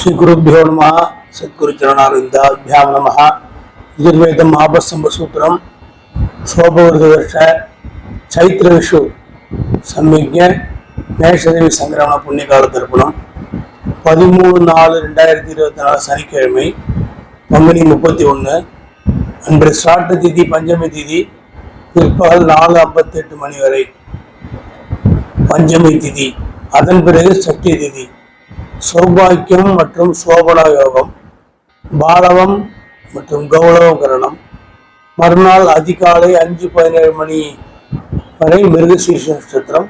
ஸ்ரீகுருபியோ நம. சத்குரு சரணானந்தாபியாம் நம. எதிர்வேதம் ஆபஸ்தம்ப சூத்திரம். சோபவர்க வருஷ சைத்திர விஷு சம்மிக்ஞ மேஷதேவி சங்கரமண புண்ணியகால தர்ப்பணம். பதிமூணு நாலு ரெண்டாயிரத்தி இருபத்தி நாலு சனிக்கிழமை பங்குனி முப்பத்தி ஒன்று அன்று ஸ்டார்ட் திதி பஞ்சமி திதி பிற்பகல் நாலு ஐம்பத்தெட்டு மணி வரை பஞ்சமி திதி. அதன் பிறகு சக்தி திதி. சௌபாக்கியம் மற்றும் சோபனா யோகம் பாலவம் மற்றும் கௌரவ கரணம். மறுநாள் அதிகாலை அஞ்சு பதினேழு மணி வரை மிருகசீர்ஷ நட்சத்திரம்.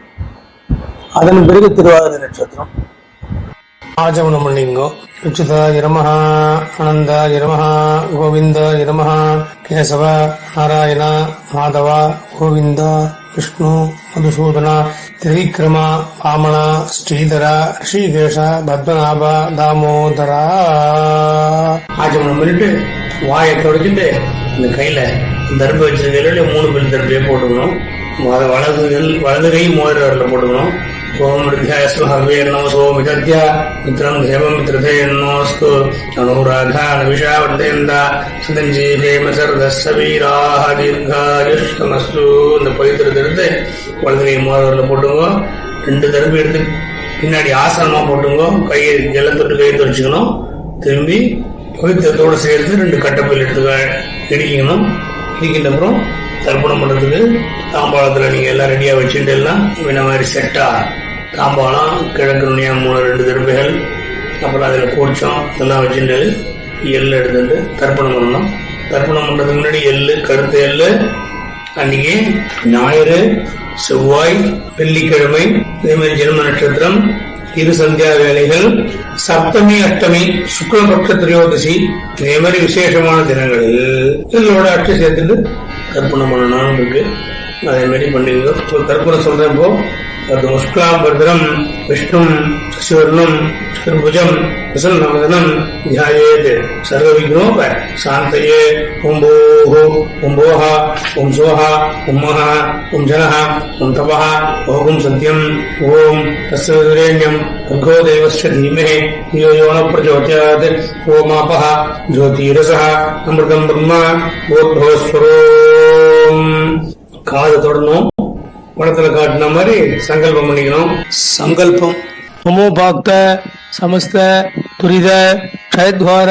அதன் பிறகு திருவாதிரை நட்சத்திரம். ஆஜமனம் பண்ணிங்கோ உச்சிதாய இரமஹா அனந்தா இரமஹா கோவிந்தா இரமஹா கேசவ நாராயணா மாதவா கோவிந்தா. விஷ்ணு மதுசூதனா திரிவிக்ரம வாமன ஸ்ரீதரா ரிஷிகேஷ பத்மநாப தாமோதரா. ஆஜமனம் பண்ணிட்டு வாயை தொடச்சிட்டு இந்த கையில தர்பு வச்சிருக்கையில மூணு பேர் தர்பையை போட்டுக்கணும். வலது வலது கை மோதிர வரல போட்டுக்கணும். ஓம் வித்யாஸ்மஹவே நமசோ மிதத்ய மித்ரம் தேவம் மித்ரதே நமஸ்து அனுராதா நவிஷா தீர்காயுஷ்டமஸ்து இந்த பவித்திரத்தை எடுத்து வலது கை போட்டுங்க ரெண்டு தரப்பு எடுத்து பின்னாடி ஆசனமா போட்டுங்க கையை ஜெல்லத்தொட்டு கையை துடைச்சிக்கணும். திரும்பி பவித்திரத்தோடு சேர்த்து ரெண்டு கட்டப்பில் எடுத்து இடிக்கணும். இடிக்கின்ற அப்புறம் தர்ப்பணம் பண்ணுறதுக்கு தாம்பாளத்தில் நீங்கள் எல்லாம் ரெடியாக வச்சுட்டு எல்லாம் இந்த மாதிரி செட்டாக தாம்பாளம் கிழக்கு நுனியா மூணு ரெண்டு திருப்பைகள் அப்புறம் அதில் கூச்சம் எல்லாம் வச்சுட்டு எள்ளு எடுத்துட்டு தர்ப்பணம் பண்ணணும். தர்ப்பணம் பண்ணுறதுக்கு முன்னாடி எள்ளு கருத்து எள்ளு அன்னைக்கு ஞாயிறு செவ்வாய் வெள்ளிக்கிழமை இதே மாதிரி ஜென்ம நட்சத்திரம் இரு சந்தியா வேலைகள் சப்தமி அஷ்டமி சுக்லபக்ஷ திரையோதசி இதே மாதிரி விசேஷமான தினங்களில் இதோட அட்சை சேர்த்துட்டு தர்ப்பணம் பண்ணணும் இருக்கு. அதே மாதிரி பண்ணிங்க இப்போ தர்ப்பணம் சொல்றேன் இப்போ முஷ்கலாம் பத்ரம் விஷ்ணும் சசிவர்ணம் சதுர்புஜம் பிரசன்னவதனம் ध्यायेत् सर्वविघ्नोप शान्तये ॐ भोः ॐ भोः ॐ स्वः ॐ महः ॐ जनः ॐ तपः ॐ सत्यम् ॐ तस्य विरेण्यम् भर्गो देवस्य धीमहि धियो यो न प्रचोदयात् ओमापः ज्योतिरसः अमृतम् ब्रह्म போத்பவஸ்வரோம் காது தொடணும். படத்துல காட்டின மாதிரி சங்கல்பம் பண்ணிக்கணும். சங்கல்பம். மமோபாக்த சமஸ்த துரித க்ஷயத்வார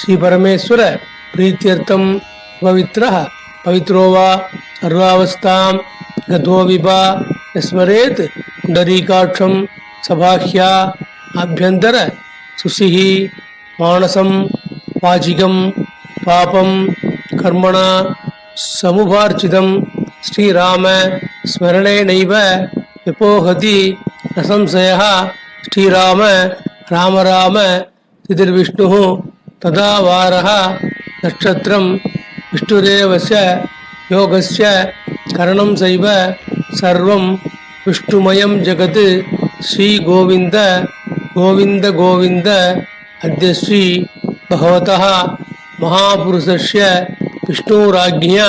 ஸ்ரீ பரமேஸ்வர பிரீத்தியர்த்தம் பவித்ர பவித்ரோவா சர்வாவஸ்தாம் கதோவிபா ஸ்மரேத் புண்டரீகாட்சம் சபாஹ்யா அபியந்தர சுசிஹி மானசம் வாச்சிகம் பாபம் கர்மணா சமுபார்ச்சிதம் ஸ்ரீராம ஸ்மரணே நைவ எப்போஹதி நசம்சயா ஸ்ரீராம ராம ராம திதிர்விஷ்ணு ததா வாரக நட்சத்திரம் விஷ்ணுரேவச யோகஸ்ய கரணம் செய்வ சர்வம் விஷ்ணுமயம் ஜெகத். ஸ்ரீ கோவிந்த கோவிந்த கோவிந்த அத்ய பகவத மகாபுருஷஸ்ய விஷ்ணுராஜ்யா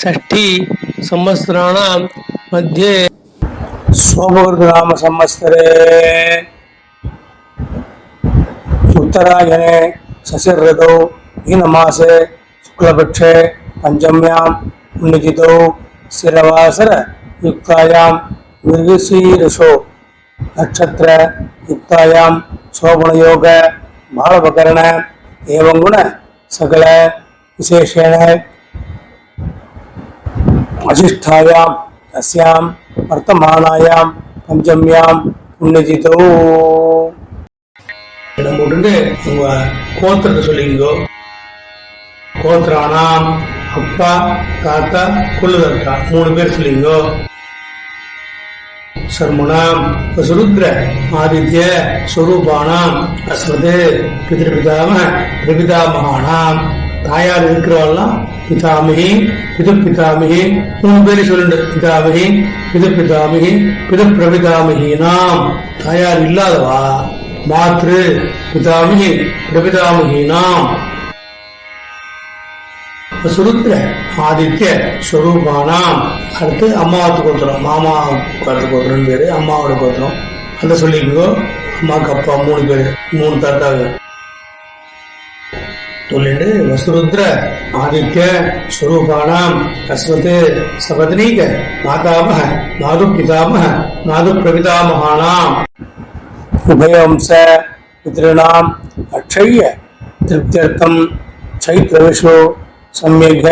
षष्ठी संवत्सराणां मध्ये सोमवर्गनाम संवत्सरे उत्तरायणे शशिर्ऋतौ हीनमासे शुक्लपक्षे पञ्चम्यां पुण्यतिथौ स्थिरवासरयुक्तायां मृगशीर्षो नक्षत्र युक्तायां शोभनयोग बालवकरण एवं गुण सकल विशेषेण वसिष्ठायां तस्यां वर्तमानायां पञ्चम्यां पुण्यतिथौ இடம் போட்டுட்டு உங்க கோத்திரத்தை சொல்லிங்கோ கோத்திரானாம் அப்பா தாத்தா குள்ளுதற்கா மூணு பேர் சொல்லிங்கோ சர்மணாம் வசுருத்ர ஆதித்ய ஸ்வரூபானாம் அஸ்மது பிதிருபிதாம பிரபிதாமகானாம் தாயார் இருக்கிறவெல்லாம் பிதாமகி பிது பிதாமிகி மூணு பேரு சொல்லுண்டு பிதாமகி பிது பிதாமகி பிது பிரபிதாமகினாம் தாயார் இல்லாதவா? மாத்ரு பிதாமகி பிரபிதாமகினாம் சுருத்ர ஆதித்ய ஸ்வரூபானாம் அடுத்து அம்மாவத்து கோத்திரம் மாமா காலத்து கோத்திரம் பேரு அம்மாவோட கோத்திரம் அந்த சொல்லிக்கோ. அம்மாவுக்கு அப்பா மூணு பேரு மூணு தாத்தாங்க. சொல்லிட்டு வசுருத்ர ஆதித்ய ஸ்வரூபானாம் கஸ்மத்து சபத்னீக மாதாமக மாது பிதாமக மாது பிரபிதாமகானாம் உபயோம்ச பித்ருணாம் அக்ஷய திருப்தியர்த்தம் சைத்ர விஷ்ணு சம்யக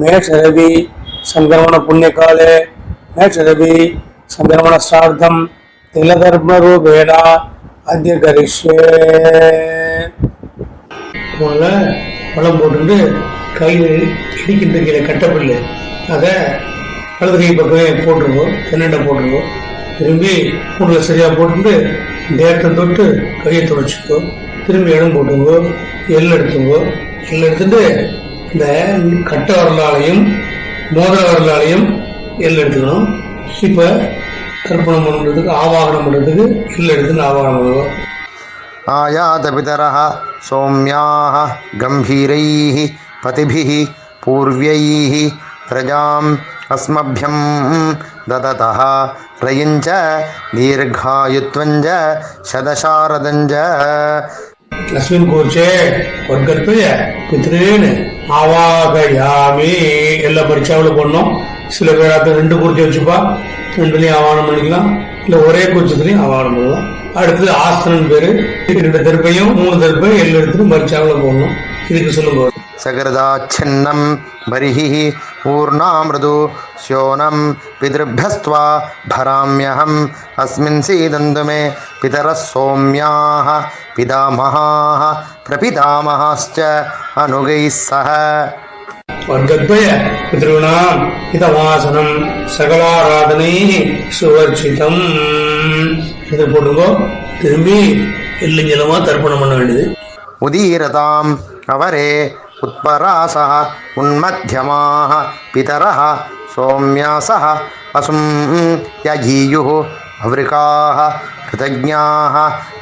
மேஷரவி சங்கரமண புண்ணியகாலே மேஷரவி சங்கரமண ஸ்ரார்த்தம் திலதர்ம ரூபேணா அத்திய முதல்ல பழம் போட்டுட்டு கையில் இடிக்கின்ற கீழே கட்டப்பில்லு அதை வலது கை பக்கமே போட்டுருவோம் தென்னண்டை போட்டுருவோம். திரும்பி மூணில் சரியாக போட்டுட்டு நேரத்தை தொட்டு கையை துடைச்சிக்கோ திரும்பி இடம் போட்டுங்கோ எள் எடுத்துங்கோ எள் எடுத்துட்டு இந்த கட்ட வரலாலையும் மோதிர வரலாலையும் எள் எடுத்துக்கணும். இப்போ தர்ப்பணம் பண்ணுறதுக்கு ஆவாகனம் பண்ணுறதுக்கு எள் எடுத்துன்னு ஆவாகனம் பண்ணுவோம். आयातपितरः सौम्याः गम्भीरैः पतिभिः पूर्व्यैः प्रजाम् अस्मभ्यं ददतः रयिञ्च दीर्घायुत्वञ्च शतशारदञ्च லக்ஷ்மி கோச்சே வர்க்கத்துய பித்ருன்னு ஆவாகயாமி எல்லா பரீட்சாவில் பண்ணோம் சில பேர் அதை ரெண்டு குறிச்சி வச்சுப்பா ரெண்டுலையும் ஆவானம் பண்ணிக்கலாம் இல்லை ஒரே குறிச்சத்துலையும் ஆவானம் பண்ணலாம் அடுத்தது ஆசனம் பேரு ரெண்டு தர்பையும் மூணு தர்பம் எள்ளு எடுத்துட்டு மறுச்சாவில போடணும் இதுக்கு சொல்லுங்க சகிருதாச்சின்னம் பரிஹி பூர்ணாமிருது ஸ்யோனம் பிதிருபியஸ்துவா பராமியகம் அஸ்மின் சீதந்து மே பிதர சோமியாக பிதாமகாக பிரபிதாமகாச்ச அனுகை சக வர்க்கத்வய பிதॄணாம் ஹிதவாசனம் சகலாராதனை சுவர்ஜிதம் இதை போட்டுங்கோ திரும்பி இல்லைஞ்சலமாக தர்ப்பணம் பண்ண வேண்டியது. உதீரதாம். அவரே உத்பராசா. உன்மத்தியமாக பிதரா சோம்யாசா பசும் யஜீயு அவ்ரிகாக கிருதஜாக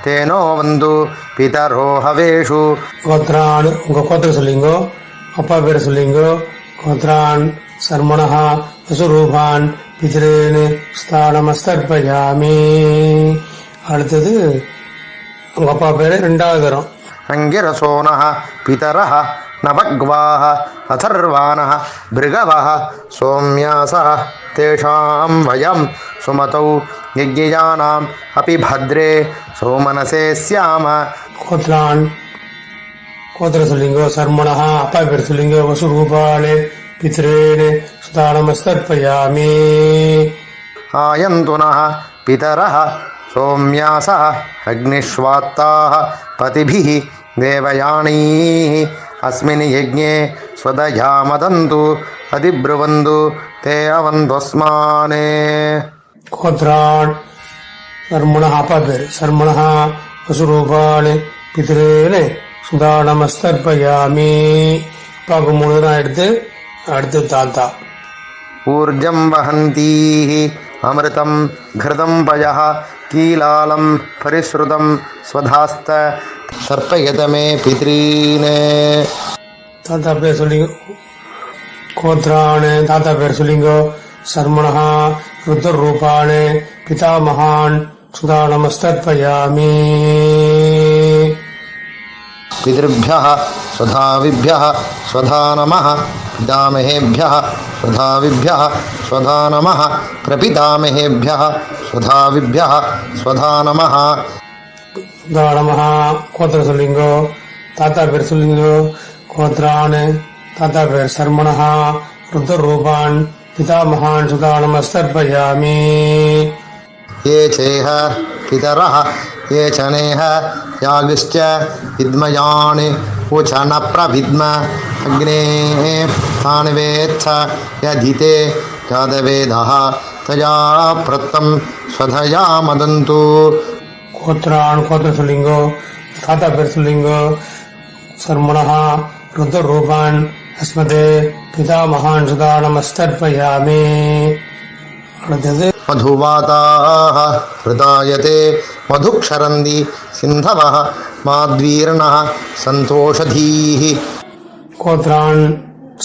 தேனோ வந்து பிதரோ ஹவேஷு. கோத்ரான் உங்கள் கோத்திரம் சொல்லிங்கோ. அப்பா பேரை சொல்லிங்கோ. கோத்ரான் சர்மணா வசுரூபான் பிதிரேனு ஸ்தானமஸ்தர்பயாமி அடுத்தது உங்கள் அப்பா பேர் ரெண்டாவது தரம் அங்கிரசோனஹ பிதரஹ நபக்வாஹ அதர்வானஹ பிருகவஹ சோம்யாசஹ தேஷாம் வயம் சுமதௌ யஜ்ஞானாம் அபி பத்ரே சோமனசே ஸ்யாம கோத்ரான் கோத்திர சொல்லிங்கோ சர்மணஹா அப்பா பேர் சொல்லிங்கோ வசுரூபாலே பித்ரேனு ஸ்தானமஸ்தர்ப்பயாமி आयन्तु नः पितरः सौम्यासः अग्निष्वात्ताः पतिभिः देवयानीः अस्मिन् यज्ञे स्वदया मदन्तु अधिब्रुवन्तु ते अवन्त्वस्मान् கோத்ரான் சர்மணஹா அப்பா பேர் சர்மணஹா வசுரூபான் பித்ரேன் சுதானமஸ்தர்ப்பயாமி அப்பாவுக்கு மூணு தான் எடுத்து அடுத்து தாத்தா ऊर्जं वहन्तीः अमृतं घृतं पयः कीलालं परिश्रुतं स्वधास्त तर्पयत मे पितॄन् தாத்தா பேர் சொல்லிங்க கோத்ரான் தாத்தா பேர் சொல்லிங்கோ சர்மணஹா ருத்ரூபான் பிதாமகான் சுதானமஸ்தர்ப்பயாமி पितृभ्यः स्वधाविभ्यः स्वधा नमः पितामहेभ्यः स्वधाविभ्यः स्वधा नमः प्रपितामहेभ्यः स्वधाविभ्यः स्वधा नमः சுதானமஹா கோத்திரம் சொல்லிங்கோ தாத்தா பேர் சொல்லிங்கோ கோத்ரான் தாத்தா பேர் சர்மணஹா ருத்ரூபான் பிதாமகான் சுதானமஸ்தர்ப்பயாமி ये चेह पितरः ये च नेह यागिश्च विद्मयान् उच न प्रविद्म अग्ने तान् वेत्थ यधिते यादवेदः तया प्रत्तं स्वधया मदन्तु கோத்ரான் கோத்திர சொல்லிங்கோ தாத்தா பேர் சொல்லிங்கோ சர்மணா ருத்ர ரூபான் அஸ்மதே பிதா மகான் சுதா நமஸ்தர்ப்பயாமே அடுத்தது मधुवाताः हृदायते मधुक्षरन्ति सिन्धवः माद्वीर्णः सन्तोषधीः। गोत्रान्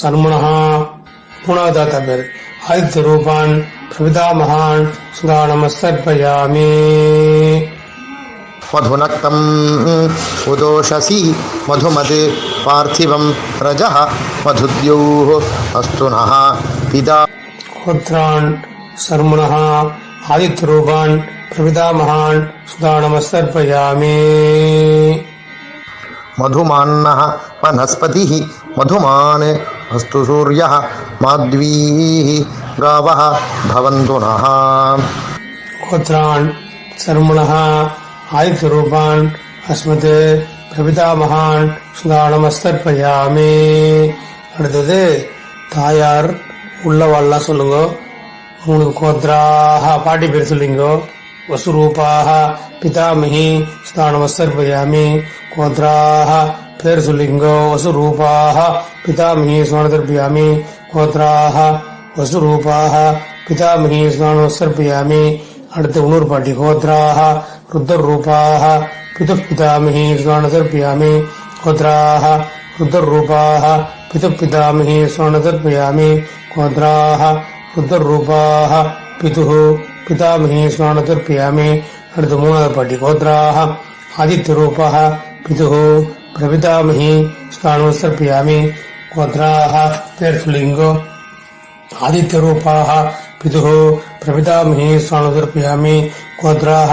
सन्मुणः गुणादातव्यर् आदित्यरूपान् प्रवितामहान् सुधा नमस्तर्पयामि मधुनक्तं उदोषसि मधुमते पार्थिवं रजः मधुद्योः अस्तु नः पिता। गोत्रान् सर्मुणः आदित्यरूपान् ரூபான் பிரபிதா மகான் சுதா நமஸ்தர்ப்பயாமே मधुमान्नः वनस्पतिः मधुमान् अस्तु सूर्यः माध्वीः गावः भवन्तु नः கோத்ரான் சர்மணா ஆதித்ய ரூபான் அஸ்மத் பிரபிதா மகான் சுதா நமஸ்தர்ப்பயாமே அடுத்தது தாயார் உள்ளவாள்லாம் சொல்லுங்க மூணு கோத்ராக பாட்டி பேர் சொல்லிங்கோ வசுரூபாக பிதாமகி சுதா நமஸ்தர்ப்பயாமி கோத்ராக பேர் சொல்லிங்கோ வசுரூபாக பிதாமகி சுதானதர்ப்பயாமி கோத்ராக வசுரூபாக பிதாமகி சுதானமஸ்தர்ப்பயாமி அடுத்து இன்னொரு பாட்டி கோத்ராக ருத்தர் ரூபாக பிது பிதாமகி சுதானதர்ப்பயாமி கோத்ராக ருத்தர் ரூபாக பிது பிதாமகி சுதானதர்ப்பயாமி கோத்ராக ருத்தர் ரூபாக பிதா விக்னேஸ்வரான பியாமே அடுத்து மூணாவது பாட்டி கோத்ராக ஆதித்யரூபா பிதுகு பிரபிதாமகி ஸ்நானோஸ்தர் பியாமே கோத்ராக தேர்சுலிங்கோ ஆதித்யரூபாக பிதுகு பிரபிதாமகி ஸ்நானோஸ்தர் பியாமே கோத்ராக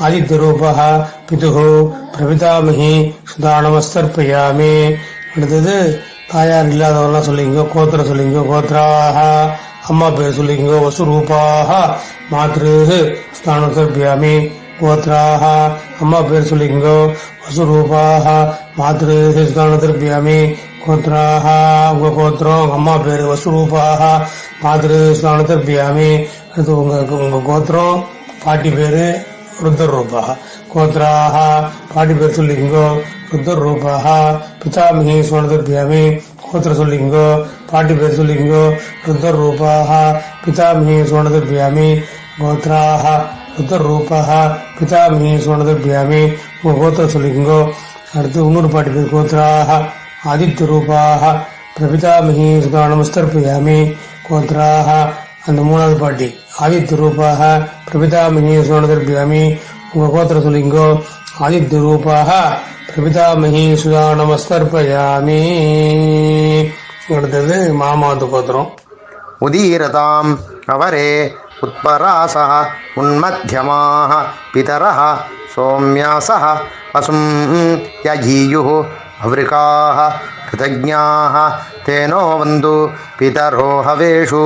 ஆதித்யரூபா பிதுகு பிரபிதாமகி சுதானமஸ்தர்பயாமே அடுத்தது தாயார் இல்லாதவரெல்லாம் சொல்லிங்க கோத்திர சொல்லிங்க கோத்ராக அம்மா பேர் சொல்லிங்க வசுரூபாக மாத்ரு சுதானமஸ்தர்ப்பயாமி கோத்ராக அம்மா பேர் சொல்லிங்க வசுரூபாக மாத்ரு சுதானமஸ்தர்ப்பயாமி கோத்ராக உங்க கோத்திரம் அம்மா பேர் வசுரூபாக மாத்ரு சுதானதர்பியாமி அது உங்க உங்க கோத்திரம் பாட்டி பேரு ருத்தர் ரூபாக கோத்ராக பாட்டி பேர் சொல்லிங்கோ ருத்தர் ரூபாக பிதாமிகி சுதானதர்பியாமி கோத்திர சொல்லிங்கோ பாட்டி பேர் சொல்லிங்கோ ருத்ர ரூபாக பிதாமகி சுதானதர்பியாமி கோத்ராக ருத்ர ரூபாக பிதாமகி சுதானதர்பியாமி உங்க கோத்திரம் சொல்லிங்கோ அடுத்து இன்னொரு பாட்டு பேர் கோத்ராக ஆதித்ய ரூபாக பிரபிதாமகி நமஸ்தர்பியாமி கோத்ராக அந்த மூணாவது பாட்டி ஆதித்ய ரூபாக பிரபிதாமகி சுதானதர்ப்பயாமி உங்கள் கோத்திரம் சொல்லிங்கோ ஆதித்ய ஆதித்யரூபாக பிரபிதாமகி சுதானமஸ்தர்ப்பயாமி அடுத்தது மாமாத்து கோத்திரம் உதீரதாம் அவரே உத்பராசா உன்மத்தியமாக பிதரா சோம்யாசா பசும் யஜீயு அவ்ரிகாக கிருதஜாக தேனோ வந்து பிதரோ ஹவேஷு.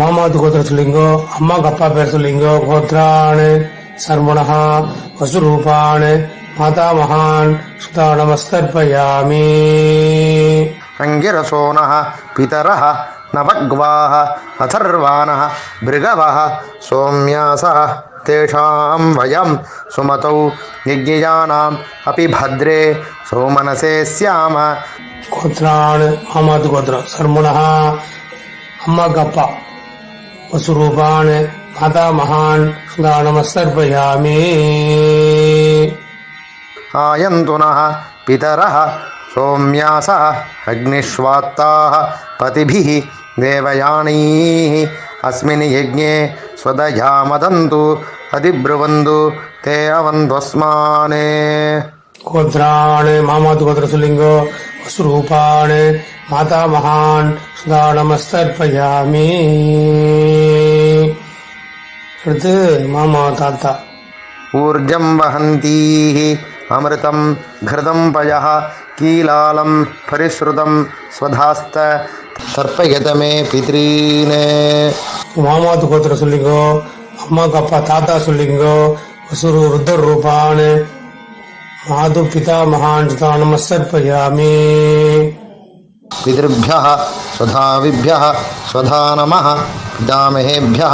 மாமாத்து கோத்திரம் சொல்லிங்கோ அம்மாவுக்கு அப்பா பேர் சொல்லிங்கோ கோத்ரான் சர்மணா வசுரூபான் மாதா மகான் சுதா अंगिरसो न पितर नवग्वा अथर्वाण भृगव सौम्यास तेषां सुमत सुमतौ यज्ञयानाम् भद्रे सौमनसे स्याम। गोत्राण अहमद गोत्र सर्मुणः अम्मगप्पा वसुरूपान् मातामहान् सदा नमस्सर्पयामि आयन्तु नः पितरः सौम्यासः अग्निष्वात्ताः पतिभिः देवयानीः अस्मिन् यज्ञे स्वदया मदन्तु अधिब्रुवन्तु ते अवन्त्वस्मान् கோத்ரான் மாமாவது கோத்திரம் சொல்லிங்கோ வசுரூபான் மாதா மகான் சுதா நமஸ்தர்ப்பயாமி அடுத்து மாமா தாத்தா ऊर्जं वहन्तीः अमृतं घृतं पयः कीलालं परिश्रुतं स्वधास्त तर्पयत मे पितॄन् மாமாவது கோத்திரம் சொல்லிங்கோ அம்மாவுக்கு அப்பா தாத்தா சொல்லிங்கோ வசுரு ருத்ர ரூபான் மாது பிதா மகான் சுதா நமஸ்தர்ப்பயாமி पितृभ्यः स्वधाविभ्यः स्वधा नमः पितामहेभ्यः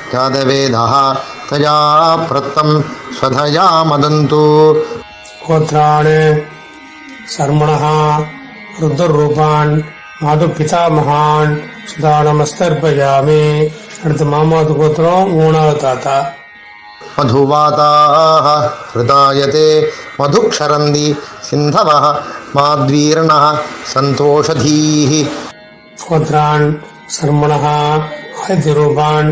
யாதவேதா தயா பிரத்தம் ஸ்வதயா மதந்து கோத்ராணு சர்மணா ருத்ரூபான் மாது பிதாமகான் சுதா நமஸ்தர்பயாமி அடுத்து மாமாது கோத்திரம் மூணாவது தாத்தா மதுவாதாக ஹிருதாயதே மதுக்ஷரந்தி சிந்தவ மாத்வீரண சந்தோஷதீ கோத்ரான் சர்மணா ஆயத்திரூபான்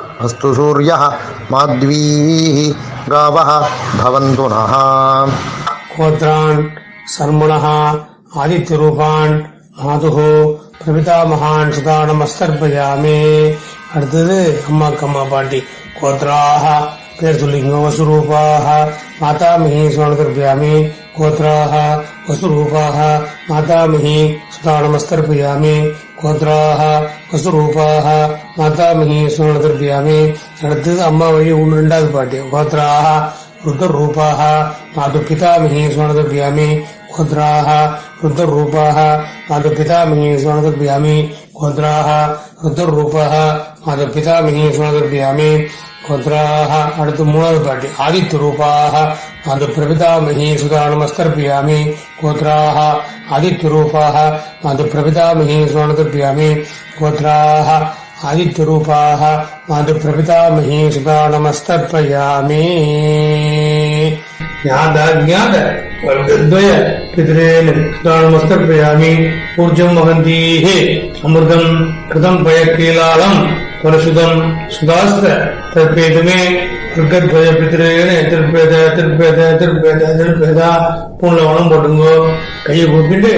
अस्तु सूर्यः माध्वीः गावः भवन्तु नः கோத்ரான் சர்மணா ஆதித்யரூபான் மாதுகு பிரபிதாமகான் சுதா நமஸ்தர்ப்பயாமி அடுத்தது அம்மாக்கு அம்மா பாட்டி கோத்ராக பேர் சொல்லிங்க வசுரூபாக மாதாமிகி சுவனதர்ப்பயாமி கோத்ராக வசுரூபாக மாதாமிகி சுதா நமஸ்தர்ப்பயாமி கோத்ராக குசுரூபாக மாதாமகி சுனதிர்பியாமே. அடுத்தது அம்மா வழி ஒன்று ரெண்டாவது பாட்டு. கோத்ராக ருத்ரூபாக மாது பிதாமகி சுனதிர்பியாமே. கோத்ராக ருத்ரூபாக மாது பிதாமகி சுனதிர்பியாமே. கோத்ராக ருத்ரூபாக மாது பிதாமகி சுனதிர்பியாமே. மந்திராக அடுத்து மூணாவது பாட்டி ஆதித்ய ரூபாக அந்த பிரபிதாமகி சுதா நமஸ்கர்பியாமி கோத்ராக ஆதித்ய ரூபாக அந்த பிரபிதாமகி சுதா கோத்ராக ஆதித்ய ரூபாக அந்த பிரபிதாமகி சுதா நமஸ்கர்பயாமி ज्ञाताज्ञात वर्गद्वय पितरेण सुता नमस्तर्पयामि ऊर्जं वहन्तीः अमृतं कृतं पयकीलालम् परशुदं सुदास्त तर्पेत मे वर्गद्वय पितरेण திருப்பேத திருப்பேத திருப்பேத திருப்பேத பூன்ல போட்டுங்கோ கையை கூப்பிட்டு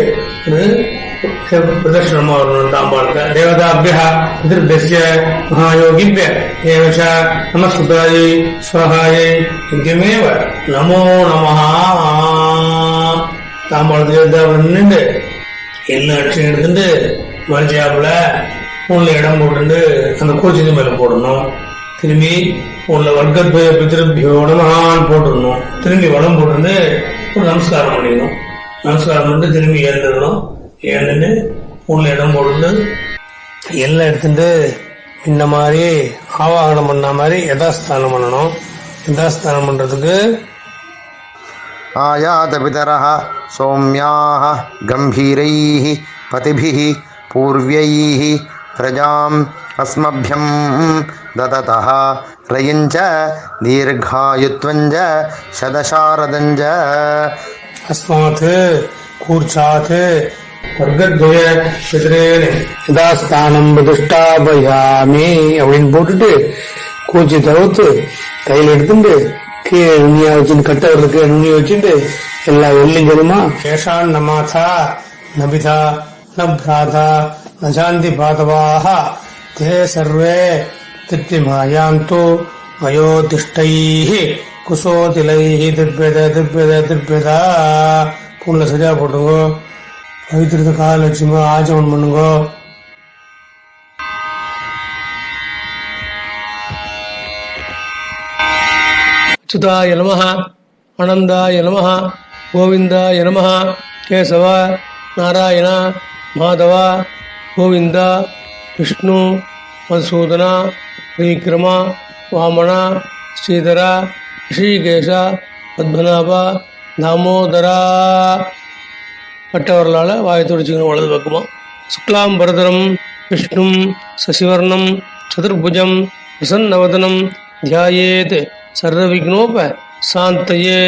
பிரதர்ஷனம் வரணும்ட்டான் பாளுக்கு தேவதாபிய பிதிருபிய மகாயோகிபிய ஏவஷ நமஸ்கிருதாயை ஸ்வகாயை இங்கமேவ நமோ நமஹா தாம்பாளத்து தேவதாபன் நின்று என்ன அட்சணம் எடுத்துட்டு மறுச்சியாப்புல உள்ள இடம் போட்டு அந்த கோச்சிக்கு மேல போடணும். திரும்பி உள்ள வர்க்க பித்திருபியோட மகான் போட்டுடணும். திரும்பி வளம் போட்டு ஒரு நமஸ்காரம் பண்ணிடணும். நமஸ்காரம் பண்ணிட்டு திரும்பி எழுந்துடணும். ஏழுன்னு உள்ள இடம் போட்டு எல்லாம் எடுத்துட்டு இந்த மாதிரி ஆவாகனம் பண்ண மாதிரி யதாஸ்தானம் பண்ணணும். யதாஸ்தானம் பண்றதுக்கு ஆயாத பிதரஹ சௌமியாக கம்பீரை பதிபிஹி பூர்வியைஹி பிரஜாம் அஸ்மபியம் ததத ரயிஞ்ச தீர்காயுத்வஞ்ச சதசாரதஞ்ச அஸ்மாத்து கூர்ச்சாத்து வர்க்கத்வய பிதரேன யதாஸ்தானம் பிரதிஷ்டாபயாமி அப்படின்னு போட்டுட்டு கூச்சி தவிர்த்து கையில் எடுத்துட்டு கீழே நுண்ணியா வச்சுட்டு கட்டவர்களுக்கு நுண்ணிய வச்சுட்டு எல்லா வெள்ளிங்களுமா சேஷான் நமாதா நபிதா ந பிராதா ந சாந்தி பாதவாக தே சர்வே திருப்திமாயாந்து மயோதிஷ்டைः குசோதிலைः திருப்பேத திருப்பேத திருப்பேதா பூனில் சரியா போட்டுங்கோ பவித்திரத்தை கால் வச்சுங்க ஆச்சமன் பண்ணுங்கோ. அச்சுதாய நம ஆனந்தாய நம கோவிந்தாய நம கேசவ நாராயண மாதவ கோவிந்த விஷ்ணு மதுசூதன விக்ரம வாமன ஸ்ரீதர ரிஷிகேஷ பத்மநாப தாமோதரா. பட்டவர்களால் வாயை துடிச்சுக்கணும் வலது பக்கமா சுக்லாம் பரதரம் விஷ்ணும் சசிவர்ணம் சதுர்புஜம் பிரசன்னவதனம் தியாயேத் சர்வவிக்னோப சாந்தயே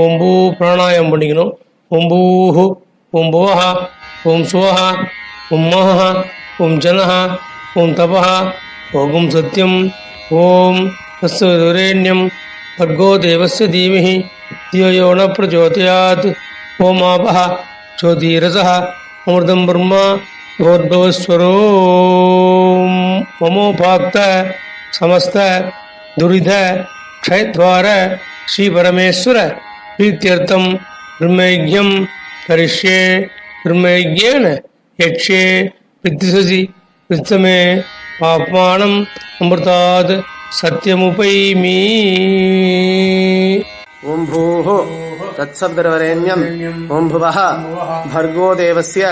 ஓம் பூ பிராணாயம் பண்ணிக்கணும் ஓம் பூஹு ஓம் புவஹ ஓம் சுவஹ ஓம் மஹ ஓம் ஜனஹ ஓம் தபஹ ஓம் சத்யம் ஓம் தஸ்வரேண்யம் भर्गो देवस्य धीमहि धियो यो न प्रचोदयात् ఓమాపహ జ్యోతిరస అమృతం బ్రహ్మ గోద్భవస్వరో మమోపాక్త సమస్త దురిధ క్షయద్వార శ్రీపరమేశ్వర ప్రీత్యర్థం బ్రహ్మయజ్ఞం కరిష్యే బ్రహ్మైజ్ఞేన యక్షే విద్యుససి విత్తమే పాపమానం అమృతాత్ సత్యముపై మీ ॐ भूः तत्सवितुर्वरेण्यम् ॐ भुवः भर्गो देवस्य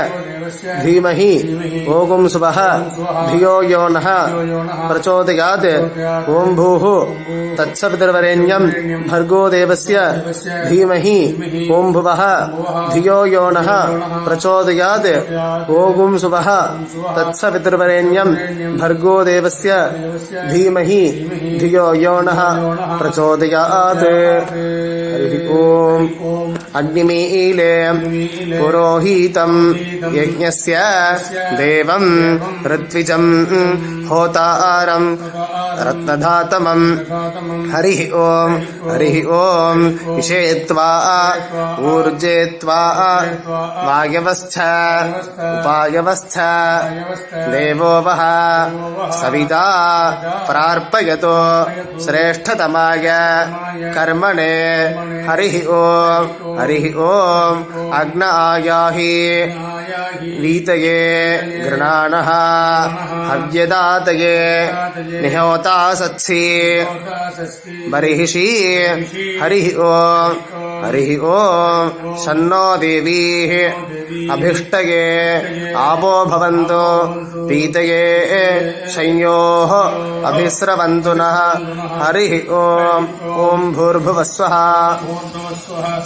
धीमहि ओगुं सुवः धियो यो नः प्रचोदयात् ॐ भूः तत्सवितुर्वरेण्यम् भर्गो देवस्य धीमहि ॐ भुवः धियो यो नः प्रचोदयात् ओगुं सुवः भर्गो देवस्य धीमहि धियो यो नः प्रचोदयात् Eh, ஓம் அக்னிமீலே புரோஹீதம் யஜ்ஞஸ்ய தேவம் ரித்விஜம் ஹோதாரம் ரத்னதாத்தமம் ஹரி ஓம் ஹரி ஓம் விஷேத்வா ஊர்ஜேத்வா வாயவஸ்த உபாயவஸ்த தேவோ வஹ சவிதா பிரார்ப்பயதோ ஸ்ரேஷ்டதமாய கர்மணே हरिः ॐ हरिः ॐ अग्न आयाहि। वीतये गृणाणः। हव्यदातये। निहोता सत्सि बर्हिषि। हरिः ॐ हरिः ॐ शन्नो देवीः। अभिष्टये। आपो भवन्तु। पीतये संयोः अभिस्रवन्तु नः हरिः ॐ ॐ भूर्भुवस्वः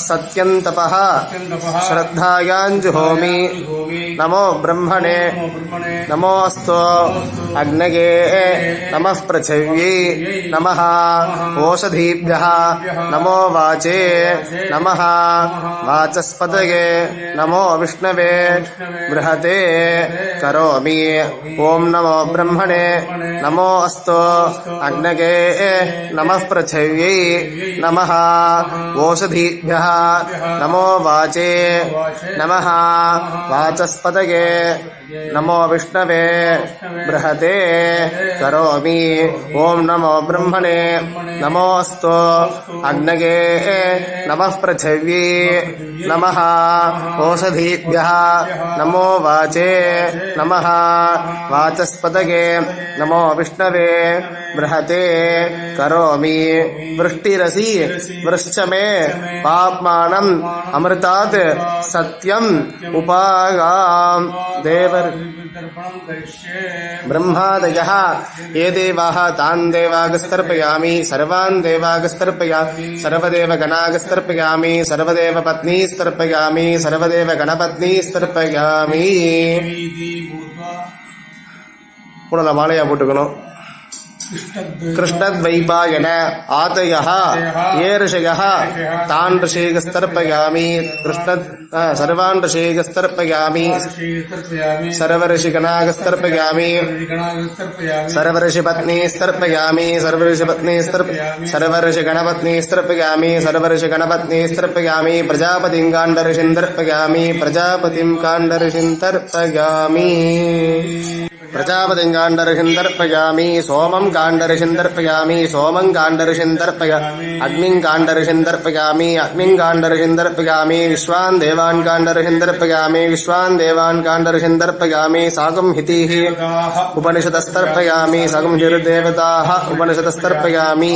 सत्यन्तपः श्रद्धायाञ्जुहोमि नमो ब्रह्मणे नमोऽस्तु अग्नये नमः पृथिव्यै नमः ओषधीभ्यः नमो वाचे नमः वाचस्पतये नमो विष्णवे बृहते करोमि ॐ नमो ब्रह्मणे नमो अस्तु अग्नये नमः पृथिव्यै नमः ओषधीभ्यः नमो वाचे नमः वाचस्पतये नमो विष्णवे बृहते करोमि ॐ नमो ब्रह्मणे नमो अस्तु अग्नये नमः पृथिव्यै नमः ओषधीभ्यः नमो वाचे नमः वाचस्पतये नमो विष्णवे बृहते करोमि वृष्टिरसि वृश्च मे पाप्मानम् अमृतात् सत्यम् उपागाम् देव ब्रह्मादयः ये देवाः तान् देवागस्तर्पयामि सर्वान् देवागस्तर्पयामि सर्वदेव गणागस्तर्पयामि सर्वदेव பூனை மாலையா போட்டுக்கணும். கிருஷ்ணத்வைபாயன ஆதயா ஏருஷயா தான் ரிஷேகஸ்தர்ப்பயாமி கிருஷ்ண சர்வான் ரிஷேகஸ்தர்ப்பயாமி சர்வரிஷிகணாகஸ்தர்ப்பயாமி சர்வரிஷிபத்னீஸ்தர்ப்பயாமி. சர்வரிஷிபத்னீஸ்தர் சர்வரிஷிகணபத்னீஸ்தர்ப்பயாமி. சர்வரிஷிகணபத்னீஸ்தர்ப்பயாமி. பிரஜாபதிம் காண்டரிஷிந்தர்ப்பயாமி பிரஜாபதிம் காண்டரிஷிந்தர்ப்பயாமி प्रजापतिं काण्डऋषिं तर्पयामि प्रजापतिं काण्डऋषिन्दर्पयामि सोमं काण्डऋषिन्दर्पयामि सोमं काण्डऋषिन्दर्पय अग्निं काण्डऋषिन्दर्पयामि अग्निं काण्डऋषिन्दर्पयामि विश्वान् देवान् काण्डऋषिन्दर्पयामि विश्वान् देवान् काण्डऋषिन्दर्पयामि साकं हितिः उपनिषदस्तर्पयामि साकं हिर्देवताः उपनिषदस्तर्पयामि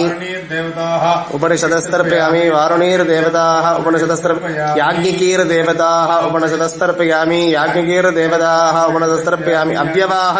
उपनिषदस्तर्पयामि वारुणीर्देवताः उपनिषदस्तर्प याज्ञिकीर्देवताः उपनिषदस्तर्पयामि याज्ञिकीर्देवताः उपनिषदस्तर्पयामि अव्यवाहं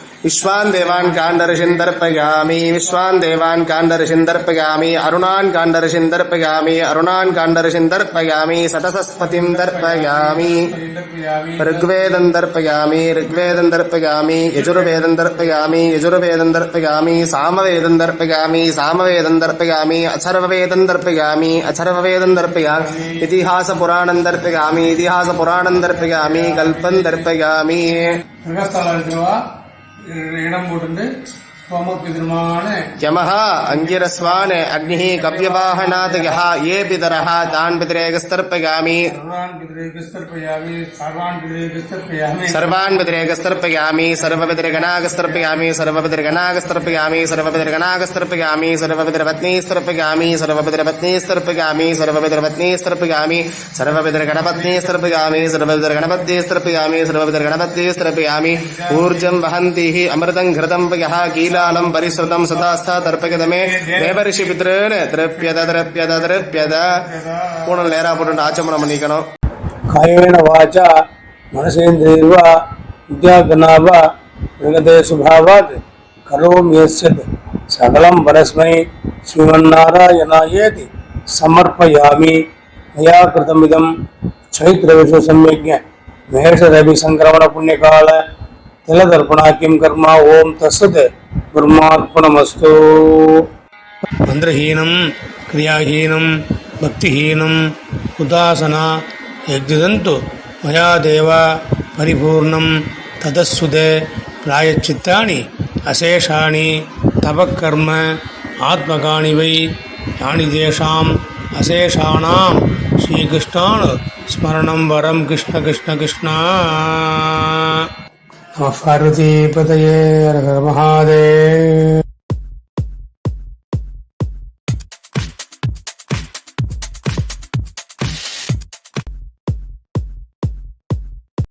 விஸ்வான் தேவான் காண்டரிஷின் தர்ப்பயாமி விஸ்வான் தேவான் காண்டரிஷின் தர்ப்பயாமி அருணான் காண்டரிஷின் தர்ப்பயாமி அருணான் காண்டரிஷின் தர்ப்பயாமி சதசஸ்பதிம் தர்ப்பயாமி ருக்வேதம் தர்ப்பயாமி ருக்வேதம் தர்ப்பயாமி யஜுர்வேதம் தர்ப்பயாமி யஜுர்வேதம் தர்ப்பயாமி சாமவேதம் தர்ப்பயாமி சாமவேதம் தர்ப்பயாமி அசர்வவேதம் தர்ப்பயாமி அசர்வவேதம் தர்ப்பயாமி இதிஹாச புராணம் தர்ப்பயாமி இதிஹாச புராணம் தர்ப்பயாமி கல்பம் தர்ப்பயாமி இடம் போட்டு यमः अग्नि अग्निः कव्यवाहनात् यः ये पितरः तान् पितरेकस्तर्पयामि सर्वान् पितरेकस्तर्पयामि सर्वपितृगणागस्तर्पयामि सर्वपितृगणागस्तर्पयामि सर्वपितृगणागस्तर्पयामि सर्वपितृपत्नीस्तर्पयामि सर्वपितृपत्नीस्तर्पयामि सर्वपितृपत्नीस्तर्पयामि सर्वपितृगणपत्नीस्तर्पयामि सर्वपितृगणपत्यस्तर्पयामि सर्वपितृगणपत्यस्तर्पयामि ऊर्जम् वहन्तीः अमृतम् घृतम् यः कील कीलालं परिश्रुतं सदास्था तर्पयत मे தேவரிஷி பித்ருன்னு திருப்பியத திருப்பியத திருப்பியத மூணு நேரா போட்டு ஆச்சமனம் பண்ணிக்கணும் காயேன வாச்சா மனசேந்திரியவா வித்யாகனாவா விகதே சுபாவாத் கரோம் யஸ்யத் சகலம் பரஸ்மை ஸ்ரீமன்னாராயணாயேதி சமர்ப்பயாமி மயா கிருதமிதம் சைத்ரவிஷு சம்யஜ்ஞ மேஷரவி சங்கிரமண புண்ணியகால திலதர்ப்பணாக்கியம் கர்மா ஓம் தஸ்ஸத் பிரமார்ப்பணமஸ்து மந்திரஹீனம் கிரியாஹீனம் பக்திஹீனம் உதாசனா எக்ஜிதந்து மயா தேவா பரிபூர்ணம் ததஸ்சுதே பிராயச்சித்தானி அசேஷாணி தபக்கர்ம ஆத்மகாணிவை யானி தேஷாம் அசேஷானாம் ஸ்ரீகிருஷ்ணான் ஸ்மரணம் வரம் கிருஷ்ண கிருஷ்ண கிருஷ்ணா नमः पार्वतीपतये हर हर महादेव